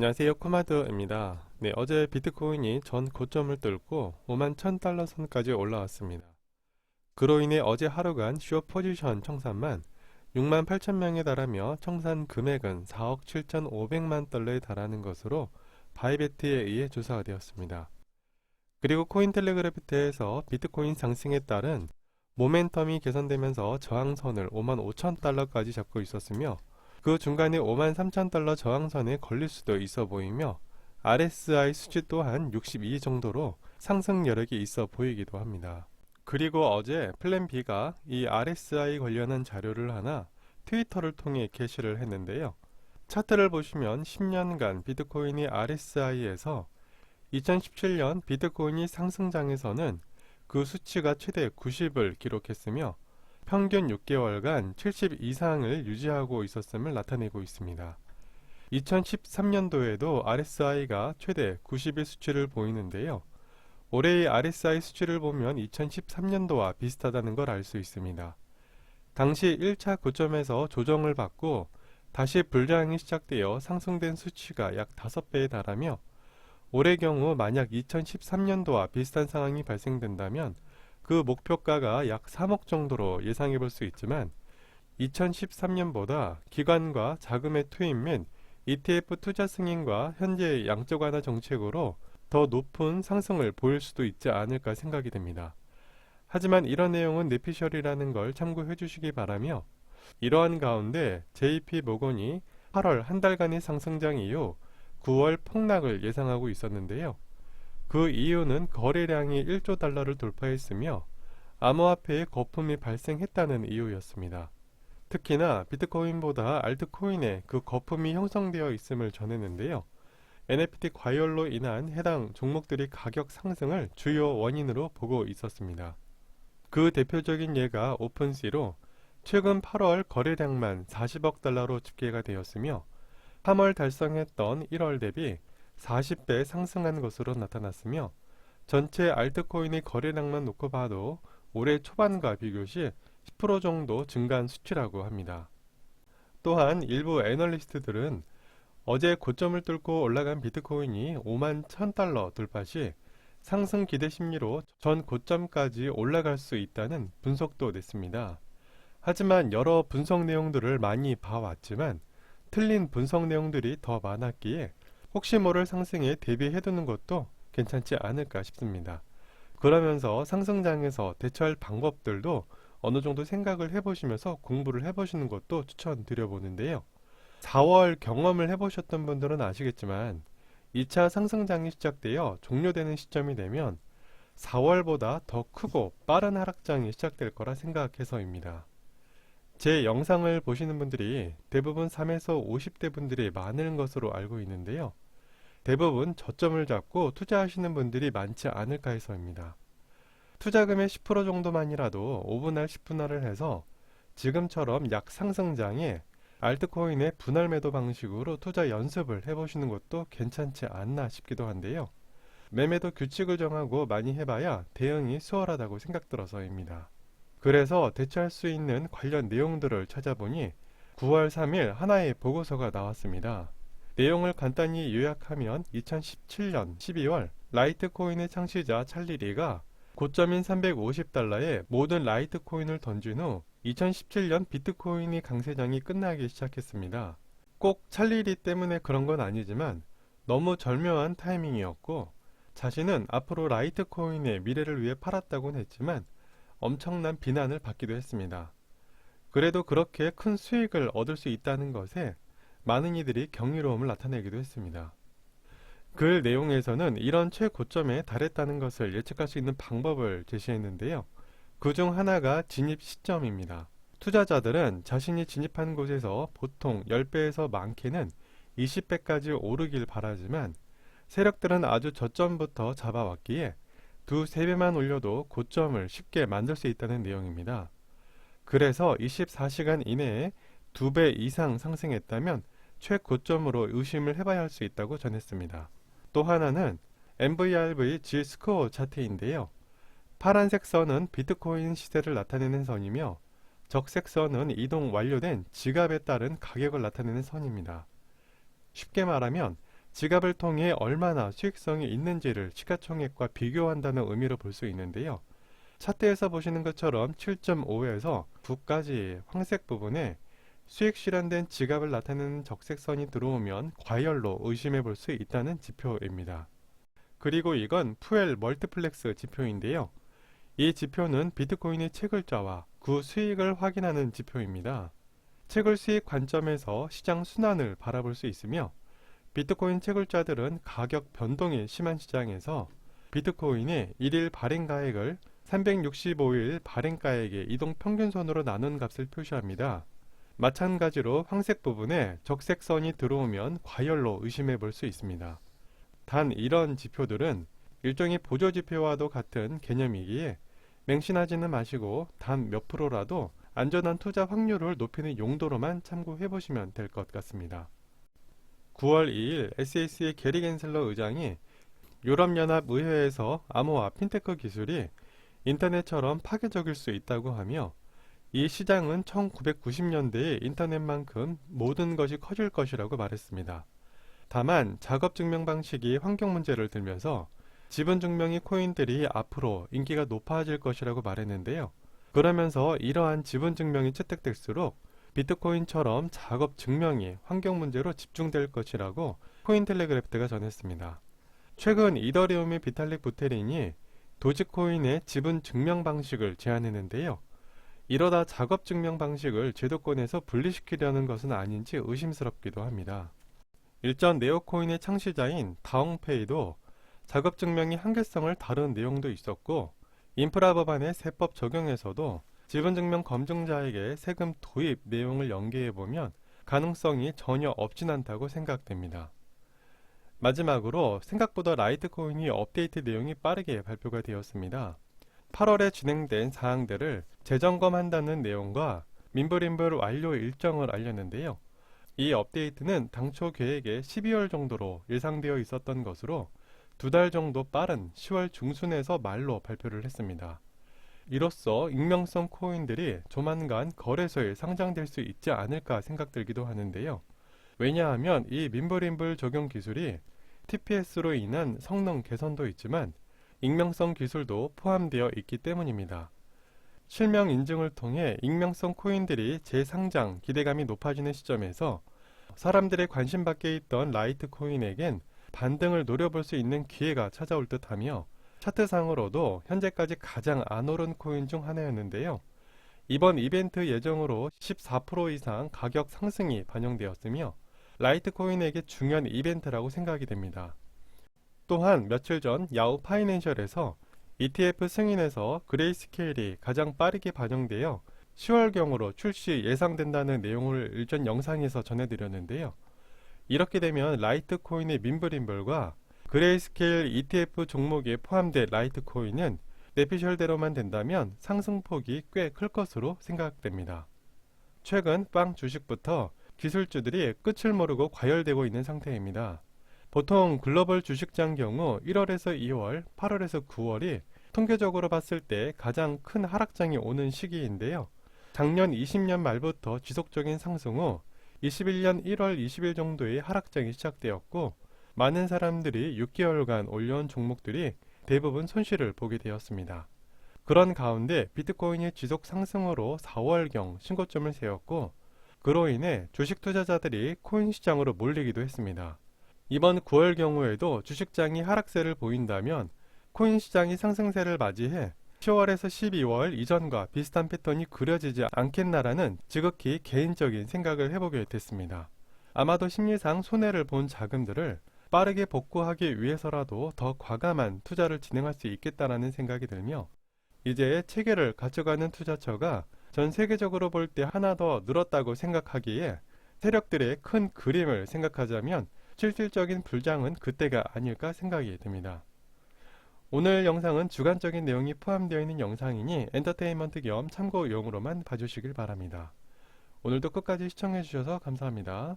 안녕하세요 코마드입니다. 네 어제 비트코인이 전 고점을 뚫고 5만 1000달러 선까지 올라왔습니다. 그로 인해 어제 하루간 쇼 포지션 청산만 6만 8천 명에 달하며 청산 금액은 4억 7천5백만 달러에 달하는 것으로 바이베트에 의해 조사가 되었습니다. 그리고 코인텔레그래프트에서 비트코인 상승에 따른 모멘텀이 개선되면서 저항선을 5만 5천 달러까지 잡고 있었으며 그 중간에 5만 3천 달러 저항선에 걸릴 수도 있어 보이며 RSI 수치 또한 62 정도로 상승 여력이 있어 보이기도 합니다. 그리고 어제 플랜 B가 이 RSI 관련한 자료를 하나 트위터를 통해 게시를 했는데요. 차트를 보시면 10년간 비트코인이 RSI에서 2017년 비트코인이 상승장에서는 그 수치가 최대 90을 기록했으며 평균 6개월간 70 이상을 유지하고 있었음을 나타내고 있습니다. 2013년도에도 RSI가 최대 90의 수치를 보이는데요. 올해의 RSI 수치를 보면 2013년도와 비슷하다는 걸 알 수 있습니다. 당시 1차 고점에서 조정을 받고 다시 불량이 시작되어 상승된 수치가 약 5배에 달하며 올해 경우 만약 2013년도와 비슷한 상황이 발생된다면 그 목표가가 약 3억 정도로 예상해 볼 수 있지만 2013년보다 기관과 자금의 투입 및 ETF 투자 승인과 현재의 양적 완화 정책으로 더 높은 상승을 보일 수도 있지 않을까 생각이 됩니다. 하지만 이런 내용은 내피셜이라는 걸 참고해 주시기 바라며 이러한 가운데 JP 모건이 8월 한 달간의 상승장 이후 9월 폭락을 예상하고 있었는데요. 그 이유는 거래량이 1조 달러를 돌파했으며 암호화폐에 거품이 발생했다는 이유였습니다. 특히나 비트코인보다 알트코인에 그 거품이 형성되어 있음을 전했는데요. NFT 과열로 인한 해당 종목들이 가격 상승을 주요 원인으로 보고 있었습니다. 그 대표적인 예가 오픈시로 최근 8월 거래량만 40억 달러로 집계가 되었으며 3월 달성했던 1월 대비 40배 상승한 것으로 나타났으며 전체 알트코인의 거래량만 놓고 봐도 올해 초반과 비교시 10% 정도 증가한 수치라고 합니다. 또한 일부 애널리스트들은 어제 고점을 뚫고 올라간 비트코인이 5만 1000달러 돌파 시 상승 기대 심리로 전 고점까지 올라갈 수 있다는 분석도 냈습니다. 하지만 여러 분석 내용들을 많이 봐왔지만 틀린 분석 내용들이 더 많았기에 혹시 모를 상승에 대비해 두는 것도 괜찮지 않을까 싶습니다. 그러면서 상승장에서 대처할 방법들도 어느 정도 생각을 해보시면서 공부를 해보시는 것도 추천드려 보는데요. 4월 경험을 해보셨던 분들은 아시겠지만 2차 상승장이 시작되어 종료되는 시점이 되면 4월보다 더 크고 빠른 하락장이 시작될 거라 생각해서입니다. 제 영상을 보시는 분들이 대부분 3에서 50대 분들이 많은 것으로 알고 있는데요. 대부분 저점을 잡고 투자하시는 분들이 많지 않을까 해서입니다. 투자금의 10% 정도만이라도 5분할 10분할을 해서 지금처럼 약 상승장에 알트코인의 분할 매도 방식으로 투자 연습을 해보시는 것도 괜찮지 않나 싶기도 한데요. 매매도 규칙을 정하고 많이 해봐야 대응이 수월하다고 생각 들어서입니다. 그래서 대처할 수 있는 관련 내용들을 찾아보니 9월 3일 하나의 보고서가 나왔습니다. 내용을 간단히 요약하면 2017년 12월 라이트코인의 창시자 찰리리가 고점인 350달러에 모든 라이트코인을 던진 후 2017년 비트코인이 강세장이 끝나기 시작했습니다. 꼭 찰리리 때문에 그런 건 아니지만 너무 절묘한 타이밍이었고 자신은 앞으로 라이트코인의 미래를 위해 팔았다고는 했지만 엄청난 비난을 받기도 했습니다. 그래도 그렇게 큰 수익을 얻을 수 있다는 것에 많은 이들이 경이로움을 나타내기도 했습니다. 글 내용에서는 이런 최고점에 달했다는 것을 예측할 수 있는 방법을 제시했는데요. 그 중 하나가 진입 시점입니다. 투자자들은 자신이 진입한 곳에서 보통 10배에서 많게는 20배까지 오르길 바라지만 세력들은 아주 저점부터 잡아왔기에 두, 세 배만 올려도 고점을 쉽게 만들 수 있다는 내용입니다. 그래서 24시간 이내에 두 배 이상 상승했다면 최고점으로 의심을 해봐야 할 수 있다고 전했습니다. 또 하나는 MVRV G 스코어 차트인데요. 파란색 선은 비트코인 시세를 나타내는 선이며 적색 선은 이동 완료된 지갑에 따른 가격을 나타내는 선입니다. 쉽게 말하면 지갑을 통해 얼마나 수익성이 있는지를 시가총액과 비교한다는 의미로 볼 수 있는데요. 차트에서 보시는 것처럼 7.5에서 9까지 황색 부분에 수익 실현된 지갑을 나타내는 적색선이 들어오면 과열로 의심해 볼 수 있다는 지표입니다. 그리고 이건 푸엘 멀티플렉스 지표인데요. 이 지표는 비트코인의 채굴자와 그 수익을 확인하는 지표입니다. 채굴 수익 관점에서 시장 순환을 바라볼 수 있으며 비트코인 채굴자들은 가격 변동이 심한 시장에서 비트코인의 1일 발행가액을 365일 발행가액의 이동 평균선으로 나눈 값을 표시합니다. 마찬가지로 황색 부분에 적색선이 들어오면 과열로 의심해 볼 수 있습니다. 단 이런 지표들은 일종의 보조 지표와도 같은 개념이기에 맹신하지는 마시고 단 몇 프로라도 안전한 투자 확률을 높이는 용도로만 참고해 보시면 될 것 같습니다. 9월 2일 SAC의 게리 겐슬러 의장이 유럽연합 의회에서 암호화 핀테크 기술이 인터넷처럼 파괴적일 수 있다고 하며 이 시장은 1990년대의 인터넷만큼 모든 것이 커질 것이라고 말했습니다. 다만 작업 증명 방식이 환경 문제를 들면서 지분 증명이 코인들이 앞으로 인기가 높아질 것이라고 말했는데요. 그러면서 이러한 지분 증명이 채택될수록 비트코인처럼 작업 증명이 환경 문제로 집중될 것이라고 코인텔레그래프트가 전했습니다. 최근 이더리움의 비탈릭 부테린이 도지코인의 지분 증명 방식을 제안했는데요. 이러다 작업 증명 방식을 제도권에서 분리시키려는 것은 아닌지 의심스럽기도 합니다. 일전 네오코인의 창시자인 다옹페이도 작업 증명이 한계성을 다룬 내용도 있었고 인프라 법안의 세법 적용에서도 지분 증명 검증자에게 세금 도입 내용을 연계해 보면 가능성이 전혀 없진 않다고 생각됩니다. 마지막으로 생각보다 라이트코인이 업데이트 내용이 빠르게 발표가 되었습니다. 8월에 진행된 사항들을 재점검한다는 내용과 민불인불 완료 일정을 알렸는데요. 이 업데이트는 당초 계획에 12월 정도로 예상되어 있었던 것으로 두 달 정도 빠른 10월 중순에서 말로 발표를 했습니다. 이로써 익명성 코인들이 조만간 거래소에 상장될 수 있지 않을까 생각들기도 하는데요. 왜냐하면 이 민불인불 적용 기술이 TPS로 인한 성능 개선도 있지만 익명성 기술도 포함되어 있기 때문입니다. 실명 인증을 통해 익명성 코인들이 재상장 기대감이 높아지는 시점에서 사람들의 관심 밖에 있던 라이트 코인에겐 반등을 노려볼 수 있는 기회가 찾아올 듯하며 차트상으로도 현재까지 가장 안 오른 코인 중 하나였는데요. 이번 이벤트 예정으로 14% 이상 가격 상승이 반영되었으며 라이트코인에게 중요한 이벤트라고 생각이 됩니다. 또한 며칠 전 야후 파이낸셜에서 ETF 승인에서 그레이스케일이 가장 빠르게 반영되어 10월경으로 출시 예상된다는 내용을 일전 영상에서 전해드렸는데요. 이렇게 되면 라이트코인의 민블인블과 그레이스케일 ETF 종목에 포함된 라이트코인은 내피셜대로만 된다면 상승폭이 꽤 클 것으로 생각됩니다. 최근 빵 주식부터 기술주들이 끝을 모르고 과열되고 있는 상태입니다. 보통 글로벌 주식장 경우 1월에서 2월, 8월에서 9월이 통계적으로 봤을 때 가장 큰 하락장이 오는 시기인데요. 작년 20년 말부터 지속적인 상승 후 21년 1월 20일 정도의 하락장이 시작되었고 많은 사람들이 6개월간 올려온 종목들이 대부분 손실을 보게 되었습니다. 그런 가운데 비트코인이 지속 상승으로 4월경 신고점을 세웠고 그로 인해 주식 투자자들이 코인 시장으로 몰리기도 했습니다. 이번 9월 경우에도 주식장이 하락세를 보인다면 코인 시장이 상승세를 맞이해 10월에서 12월 이전과 비슷한 패턴이 그려지지 않겠나라는 지극히 개인적인 생각을 해보게 됐습니다. 아마도 심리상 손해를 본 자금들을 빠르게 복구하기 위해서라도 더 과감한 투자를 진행할 수 있겠다라는 생각이 들며 이제 체계를 갖춰가는 투자처가 전 세계적으로 볼 때 하나 더 늘었다고 생각하기에 세력들의 큰 그림을 생각하자면 실질적인 불장은 그때가 아닐까 생각이 듭니다. 오늘 영상은 주관적인 내용이 포함되어 있는 영상이니 엔터테인먼트 겸 참고용으로만 봐주시길 바랍니다. 오늘도 끝까지 시청해주셔서 감사합니다.